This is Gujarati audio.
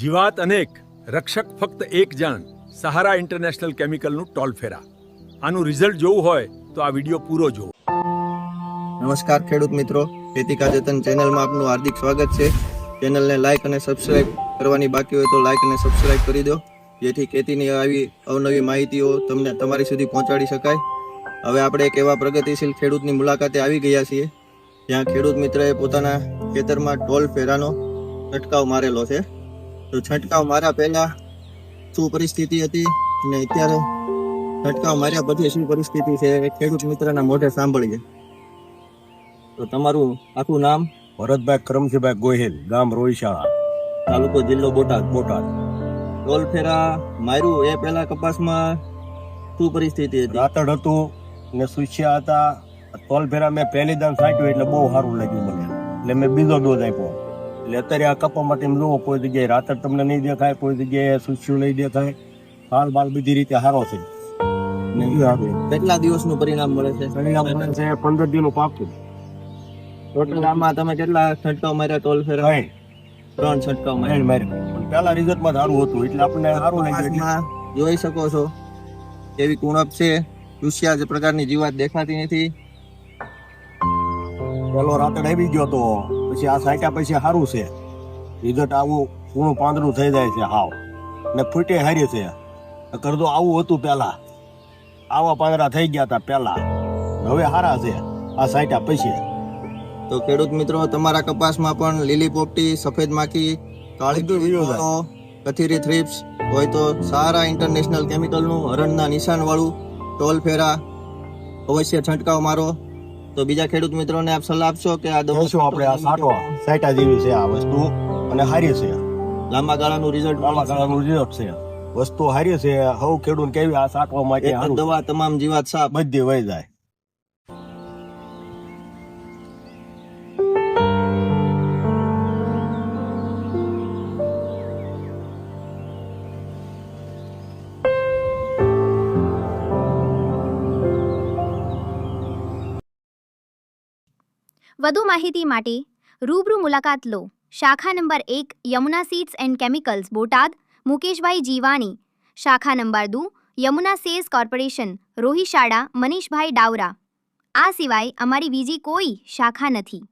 જીવાત અનેક, રક્ષક ફક્ત એક જાણ, સહારા ઇન્ટરનેશનલ કેમિકલનું ટોલ ફેરા. આનું રિઝલ્ટ જોવું હોય તો આ વીડિયો પૂરો જુઓ. નમસ્કાર ખેડૂત મિત્રો ખેતી કાજેતન ચેનલમાં આપનું હાર્દિક સ્વાગત છે. ચેનલને લાઇક અને સબસ્ક્રાઇબ કરવાની બાકી હોય તો લાઇક અને સબસ્ક્રાઇબ કરી દો. જેથી ખેતીની આવી અવનવી માહિતીઓ તમને તમારી સુધી પહોંચાડી શકાય. હવે આપણે એક એવા પ્રગતિશીલ ખેડૂતની મુલાકાતે આવી ગયા છીએ. જ્યાં ખેડૂત મિત્રએ પોતાના ખેતરમાં ટોલ ફેરાનો છંટકાવ મારેલો છે. તો છંટકાવ મારા પહેલા શું પરિસ્થિતિ હતી અને અત્યારે છંટકાવ માર્યા પછી શું પરિસ્થિતિ છે એ ખેડૂત મિત્રના મોઢે સાંભળીએ. તો તમારું આખું નામ? ભરતભાઈ કરમજીભાઈ ગોહિલ ગામ રોઈશાળા તાલુકો જિલ્લો બોટાદ બોટાદ. ટોલ ફેરા માર્યું એ પહેલા કપાસમાં શું પરિસ્થિતિ હતી? રાતડ હતું ને સુસ્યા હતા. ટોલ ફેરા મેં પહેલી દાન સાચ્યું એટલે બહુ સારું લાગ્યું મને. એટલે મેં બીજો ડોઝ આપ્યો. એટલે અત્યારે આ કપા માટે એમ કોઈ જગ્યાએ રાતર તમને નહીં દેખાય કોઈ જગ્યાએ સુસ્યું નહીં દેખાય. હાલ બાલ બધી રીતે સારો છે. કેટલા દિવસનું પરિણામ મળે છે? પરિણામ મળે છે પંદર દિનનું પાકું ટોટલ આમાં તમે કેટલા છંટકાવ માર્યા ટોલ ફેર? ત્રણ છંટકાવ માર્યા. મેળ મારી પણ પહેલા રિઝલ્ટમાં સારું હતું એટલે આપણને સારું લાગ્યું. જોઈ શકો છો એવી કુણપ છે. દુષ્યા જે પ્રકારની જીવાત દેખાતી નથી. પેલો રાતડ આવી ગયો તો. પછી આ સાઈટા પછી સારું છે. રિઝલ્ટ આવું પૂણું પાંદડું થઈ જાય છે હાવ. ને ફૂટે હારી છે. કરતો આવું હતું પહેલાં. આવા પાંદડા થઈ ગયા હતા પહેલાં. હવે હારા છે આ સાંટ્યા પછી. તો ખેડૂત મિત્રો તમારા કપાસમાં પણ લીલી પોપટી સફેદ માખી કાળી કથીરી થ્રીપ્સ હોય તો સારા ઇન્ટરનેશનલ કેમિકલનું હરણના નિશાનવાળું ટોલ ફેરા અવશ્ય છંટકાવ મારો. તો બીજા ખેડૂત મિત્રોને આપ સલાહ આપશો કે આ દવા શું આપણે આ સાટો. સાટા જેવી છે આ વસ્તુ અને હારી છે. લાંબા ગાળાનું રિઝલ્ટ લાંબા ગાળાનું રિઝલ્ટ છે. વસ્તુ હારી છે. હવ ખેડૂત કેવી આ સાટવા માટે. દવા તમામ જીવાત સાફ. બધી વહી જાય. વધુ માહિતી માટે રૂબરૂ મુલાકાત લો. શાખા નંબર એક, Yamuna seeds and chemicals, Botad. Mukeshbhai Jivani, શાખા નંબર દુ, યમુના સેસ કોર્પોરેશન, રોહિશાળા, મનીષભાઈ ડાવરા આ સિવાય અમારી બીજી કોઈ શાખા નથી.